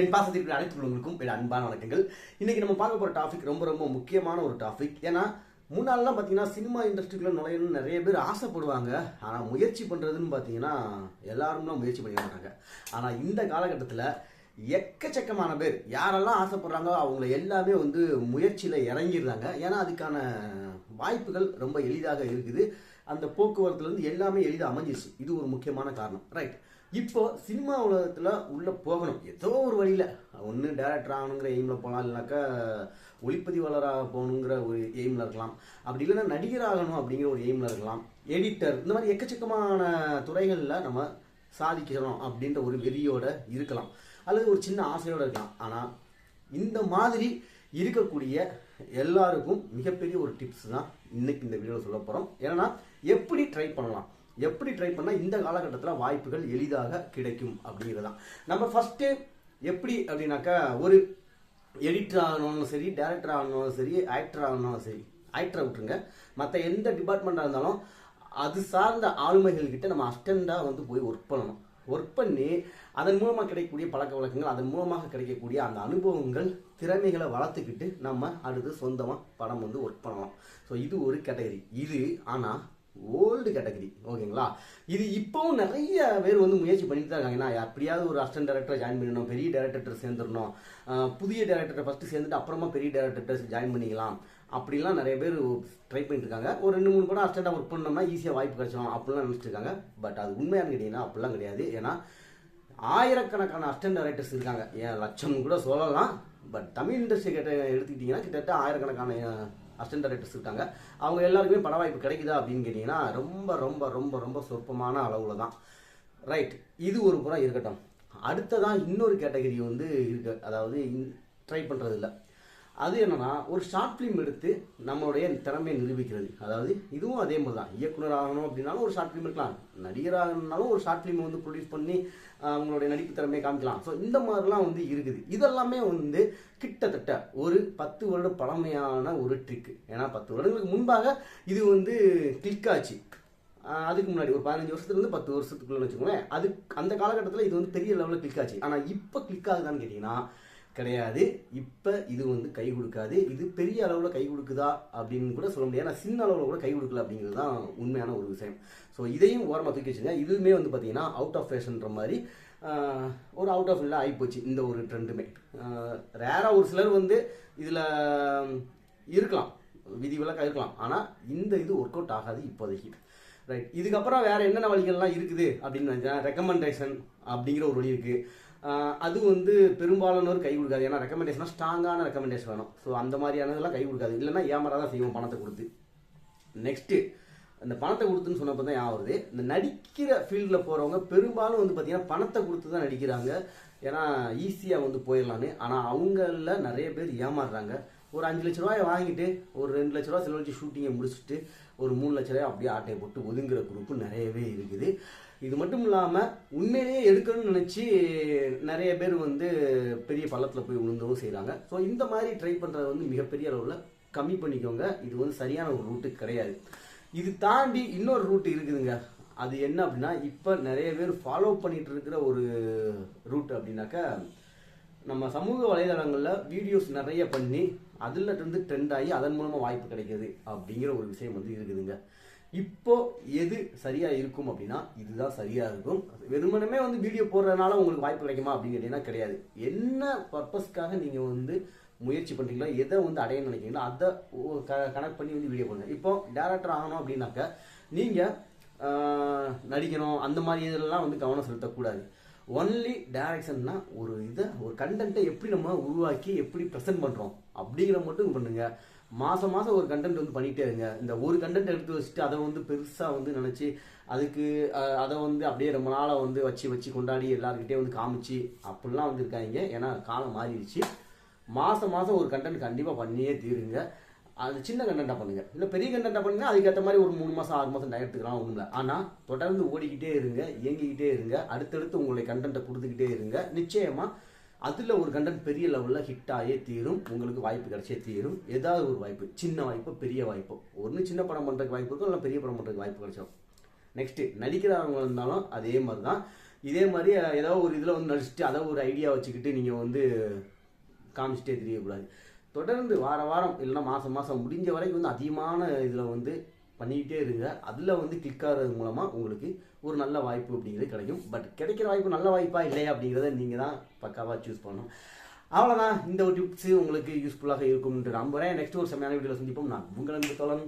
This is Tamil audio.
என் பாசத்திற்கு அனைத்து உள்ளவங்களுக்கும் என் அன்பான வணக்கங்கள். இன்னைக்கு நம்ம பார்க்க போகிற டாபிக் ரொம்ப ரொம்ப முக்கியமான ஒரு டாபிக் ஏன்னா முன்னாலலாம் பார்த்தீங்கன்னா சினிமா இண்டஸ்ட்ரிக்குள்ள நுழையணும்னு நிறைய பேர் ஆசைப்படுவாங்க. ஆனால் முயற்சி பண்ணுறதுன்னு பார்த்தீங்கன்னா எல்லாரும்லாம் முயற்சி பண்ணிக்க மாட்டாங்க. ஆனால் இந்த காலகட்டத்தில் எக்கச்சக்கமான பேர் யாரெல்லாம் ஆசைப்படுறாங்களோ அவங்கள எல்லாமே வந்து முயற்சியில் இறங்கிடுறாங்க. ஏன்னா அதுக்கான வாய்ப்புகள் ரொம்ப எளிதாக இருக்குது. அந்த போக்குவரத்துலேருந்து எல்லாமே எளிதாக அமைஞ்சிருச்சு. இது ஒரு முக்கியமான காரணம். ரைட் இப்போ சினிமா உலகத்தில் உள்ளே போகணும். ஏதோ ஒரு வழியில். ஒன்று டேரக்டர் ஆகணுங்கிற எய்மில் போகலாம் இல்லைனாக்கா ஒளிப்பதிவாளராக போகணுங்கிற ஒரு எய்மில் இருக்கலாம். அப்படி இல்லைன்னா நடிகர் ஆகணும் அப்படிங்கிற ஒரு எய்மில் இருக்கலாம். எடிட்டர் இந்த மாதிரி எக்கச்சக்கமான துறைகளில் நம்ம சாதிக்கிறோம் அப்படின்ற ஒரு வெறியோட இருக்கலாம். அல்லது ஒரு சின்ன ஆசையோடு இருக்கலாம். ஆனால் இந்த மாதிரி இருக்கக்கூடிய எல்லாருக்கும் மிகப்பெரிய ஒரு டிப்ஸ் தான் இன்னைக்கு இந்த வீடியோவில் சொல்ல போகிறோம் ஏன்னா எப்படி ட்ரை பண்ணலாம்? எப்படி ட்ரை பண்ணால் இந்த காலகட்டத்தில் வாய்ப்புகள் எளிதாக கிடைக்கும் அப்படிங்கிறது தான் நம்ம ஃபஸ்ட்டு எப்படி அப்படின்னாக்கா ஒரு எடிட்டர் ஆகணும்னு சரி டேரக்டர் ஆகணும்னாலும் சரி ஆக்டர் ஆகணும்னாலும் சரி ஆக்டரை விட்டுருங்க. மற்ற எந்த டிபார்ட்மெண்ட்டாக இருந்தாலும் அது சார்ந்த ஆளுமைகள்கிட்ட நம்ம அஸ்டண்டாக வந்து போய் ஒர்க் பண்ணணும். ஒர்க் பண்ணி அதன் மூலமாக கிடைக்கக்கூடிய பழக்க வழக்கங்கள் அதன் மூலமாக கிடைக்கக்கூடிய அந்த அனுபவங்கள் திறமைகளை வளர்த்துக்கிட்டு நம்ம அடுத்து சொந்தமாக படம் வந்து ஒர்க் பண்ணலாம். ஸோ இது ஒரு கேட்டகரி இது ஆனால் ஓல்டு கேட்டகரி ஓகேங்களா? இது இப்போவும் நிறைய பேர் வந்து முயற்சி பண்ணிட்டு தான் இருக்காங்க. ஏன்னா எப்படியாவது ஒரு அசிஸ்டன்ட் டேரக்டரை ஜாயின் பண்ணணும் பெரிய டேரக்டர் சேர்ந்துடணும். புதிய டேரக்டரை ஃபஸ்ட்டு சேர்ந்துட்டு அப்புறமா பெரிய டேரக்டர் ஜாயின் பண்ணிக்கலாம். அப்படிலாம் நிறைய பேர் ட்ரை பண்ணிட்டு இருக்காங்க. ஒரு ரெண்டு மூணு படம் அசிஸ்டண்டாக ஒர்க் பண்ணோம்னா ஈஸியாக வாய்ப்பு கிடைச்சிடும் அப்படிலாம் நினச்சிட்டு இருக்காங்க. பட் அது உண்மையானு கேட்டிங்கன்னா அப்படிலாம் கிடையாது. ஏன்னா ஆயிரக்கணக்கான அஸ்டன் டைரக்டர்ஸ் இருக்காங்க. ஏன் லட்சம் கூட சொல்லலாம். பட் தமிழ் இண்டஸ்ட்ரி கிட்ட எடுத்துக்கிட்டிங்கன்னா கிட்டத்தட்ட ஆயிரக்கணக்கான அசிஸ்டன்ட் டைரக்டர்ஸ் இருக்காங்க. அவங்க எல்லாருக்குமே பட வாய்ப்பு கிடைக்குதா அப்படின்னு கேட்டிங்கன்னா ரொம்ப ரொம்ப ரொம்ப ரொம்ப சொற்பமான அளவில் தான் ரைட் இது ஒரு புறம் இருக்கட்டும். அடுத்ததான் இன்னொரு கேட்டகரி வந்து இருக்கு. அதாவது ட்ரை பண்ணுறது இல்லை அது என்னன்னா ஒரு ஷார்ட் ஃபிலிம் எடுத்து நம்மளுடைய திறமையை நிரூபிக்கிறது. அதாவது இதுவும் அதே மாதிரி தான். இயக்குனர் ஆகணும் அப்படின்னாலும் ஒரு ஷார்ட் ஃபிலிம் இருக்கலாம் நடிகர் ஆகணும்னாலும் ஒரு ஷார்ட் ஃபிலிம் வந்து ப்ரொடியூஸ் பண்ணி அவங்களுடைய நடிப்பு திறமையை காமிக்கலாம். ஸோ இந்த மாதிரிலாம் வந்து இருக்குது. இதெல்லாமே வந்து கிட்டத்தட்ட ஒரு பத்து வருட பழமையான ஒரு ட்ரிக்கு ஏன்னா பத்து வருடங்களுக்கு முன்பாக இது வந்து கிளிக் ஆச்சு. அதுக்கு முன்னாடி ஒரு பதினஞ்சு வருஷத்துலேருந்து பத்து வருஷத்துக்குள்ளே வச்சுக்கோங்களேன். அது அந்த காலகட்டத்தில் இது வந்து பெரிய லெவலில் கிளிக் ஆச்சு. ஆனால் இப்போ கிளிக் ஆகுதான்னு கேட்டிங்கன்னா கிடையாது. இப்போ இது வந்து கை கொடுக்காது. இது பெரிய அளவில் கை கொடுக்குதா அப்படின்னு கூட சொல்ல முடியாது. ஏன்னா சின்ன அளவில் கூட கை கொடுக்கல அப்படிங்கிறது தான் உண்மையான ஒரு விஷயம். ஸோ இதையும் ஓரமாக தூக்கி வச்சுங்க. இதுவுமே வந்து பார்த்தீங்கன்னா அவுட் ஆஃப் ஃபேஷன்ற மாதிரி ஒரு அவுட் ஆஃப் இல்லை ஆகிப்போச்சு இந்த ஒரு ட்ரெண்டுமே ரேராக ஒரு சிலர் வந்து இதில் இருக்கலாம். விதிவிலக்காக இருக்கலாம். ஆனால் இந்த இது ஒர்க் அவுட் ஆகாது இப்போதைக்கு. ரைட் இதுக்கப்புறம் வேறு என்னென்ன வழிகள்லாம் இருக்குது அப்படின்னு நினைச்சேன் ரெக்கமெண்டேஷன் அப்படிங்கிற ஒரு வழி இருக்குது அது வந்து பெரும்பாலானோர் கை கொடுக்காது. ஏன்னா ரெக்கமெண்டேஷனாக ஸ்ட்ராங்கான ரெக்கமெண்டேஷன் வேணும். ஸோ அந்த மாதிரியானதெல்லாம் கை கொடுக்காது. இல்லைன்னா ஏமாறா தான் செய்வோம் பணத்தை கொடுத்து. நெக்ஸ்ட்டு அந்த பணத்தை கொடுத்துன்னு சொன்னப்போ தான் ஏன் வருது. இந்த நடிக்கிற ஃபீல்டில் போகிறவங்க பெரும்பாலும் வந்து பார்த்தீங்கன்னா பணத்தை கொடுத்து தான் நடிக்கிறாங்க. ஏன்னா ஈஸியாக வந்து போயிடலான்னு. ஆனால் அவங்களில் நிறைய பேர் ஏமாறுறாங்க. ஒரு அஞ்சு லட்ச ரூபாயை வாங்கிட்டு ஒரு ரெண்டு லட்ச ரூபா செலவழிச்சு ஷூட்டிங்கை முடிச்சுட்டு ஒரு மூணு லட்ச ரூபாய் அப்படியே ஆட்டையை போட்டு ஒதுங்குற குரூப்பு நிறையவே இருக்குது. இது மட்டும் இல்லாமல் உண்மையிலேயே எடுக்கணும்னு நினச்சி நிறைய பேர் வந்து பெரிய பள்ளத்தில் போய் விழுந்தவும் செய்கிறாங்க ஸோ இந்த மாதிரி ட்ரை பண்ணுறது வந்து மிகப்பெரிய அளவில் கம்மி பண்ணிக்கோங்க. இது வந்து சரியான ஒரு ரூட்டு கிடையாது. இது தாண்டி இன்னொரு ரூட் இருக்குதுங்க. அது என்ன அப்படின்னா இப்போ நிறைய பேர் ஃபாலோ பண்ணிட்டு இருக்கிற ஒரு ரூட் அப்படின்னாக்கா நம்ம சமூக வலைதளங்களில் வீடியோஸ் நிறைய பண்ணி அதில் இருந்து ட்ரெண்ட் ஆகி அதன் மூலமாக வாய்ப்பு கிடைக்கிது அப்படிங்கிற ஒரு விஷயம் வந்து இருக்குதுங்க. இப்போ எது சரியாக இருக்கும் அப்படின்னா இதுதான் சரியாக இருக்கும். வெறுமனமே வந்து வீடியோ போடுறதுனால உங்களுக்கு வாய்ப்பு கிடைக்குமா அப்படின்னு கேட்டீங்கன்னா கிடையாது. என்ன பர்பஸ்க்காக நீங்கள் வந்து முயற்சி பண்ணுறீங்களோ எதை வந்து அடைய நினைக்கிறீங்களோ அதை கனெக்ட் பண்ணி வந்து வீடியோ போடுங்க. இப்போ டேரக்டர் ஆகணும் அப்படின்னாக்க நீங்கள் நடிக்கணும் அந்த மாதிரி இதெல்லாம் வந்து கவனம் செலுத்தக்கூடாது. ஒன்லி டைரக்ஷன்னா ஒரு இதை ஒரு கண்டென்ட்டை எப்படி நம்ம உருவாக்கி எப்படி ப்ரெசென்ட் பண்ணுறோம் அப்படிங்கிற மட்டும் பண்ணுங்க. மாதம் மாதம் ஒரு கண்டென்ட் வந்து பண்ணிகிட்டே இருங்க. இந்த ஒரு கண்டென்ட் எடுத்து வச்சுட்டு அதை வந்து பெருசாக வந்து நினச்சி அதுக்கு அதை வந்து அப்படியே ரொம்ப நாளாக வந்து வச்சு வச்சு கொண்டாடி எல்லாருக்கிட்டே வந்து காமிச்சு அப்படிலாம் வந்து இருக்காங்க ஏன்னா காலம் மாறிடுச்சு. மாதம் மாதம் ஒரு கண்டென்ட் கண்டிப்பாக பண்ணியே தீருங்க. அது சின்ன கண்டென்ட்டாக பண்ணுங்க. இல்லை பெரிய கண்டென்ட்டாக பண்ணுங்க அதுக்கேற்ற மாதிரி ஒரு மூணு மாதம் ஆறு மாதம் டயம் எடுத்துக்கலாம் ஒன்றும் இல்லை ஆனால் தொடர்ந்து ஓடிக்கிட்டே இருங்க இயங்கிக்கிட்டே இருங்க அடுத்தடுத்து உங்களுடைய கண்டென்ட்டை கொடுத்துக்கிட்டே இருங்க. நிச்சயமாக அதில் ஒரு கண்டென்ட் பெரிய லெவலில் ஹிட் ஆகியே தீரும். உங்களுக்கு வாய்ப்பு கிடைச்சே தீரும். ஏதாவது ஒரு வாய்ப்பு சின்ன வாய்ப்பு பெரிய வாய்ப்பு. ஒன்று சின்ன படம் பண்ணுறதுக்கு வாய்ப்பு இருக்கும் இல்லை பெரிய படம் பண்ணுறதுக்கு வாய்ப்பு கிடைச்சோம் நெக்ஸ்ட்டு நடிக்கிறவங்க இருந்தாலும் அதே மாதிரி தான் இதே மாதிரி ஏதாவது ஒரு இதில் வந்து நடிச்சுட்டு அதை ஒரு ஐடியா வச்சுக்கிட்டு நீங்கள் வந்து காமிச்சிட்டே தெரியக்கூடாது. தொடர்ந்து வார வாரம் இல்லைன்னா மாதம் மாதம் முடிஞ்ச வரைக்கும் வந்து அதிகமான இதில் வந்து பண்ணிக்கிட்டே இருங்க. அதில் வந்து கிளிக் ஆகிறது மூலமாக உங்களுக்கு ஒரு நல்ல வாய்ப்பு அப்படிங்கிறது கிடைக்கும். பட் கிடைக்கிற வாய்ப்பு நல்ல வாய்ப்பா இல்லையா அப்படிங்கிறத நீங்கள் தான் பக்காவாக சூஸ் பண்ணணும். அவ்வளோதான் இந்த ஒரு டிப்ஸு உங்களுக்கு யூஸ்ஃபுல்லாக இருக்கும்ன்ற நம்புகிறேன் நெக்ஸ்ட் ஒரு செம்மையான வீடியோவில் சந்திப்போம். நான் உங்கள் அன்பு தோழன்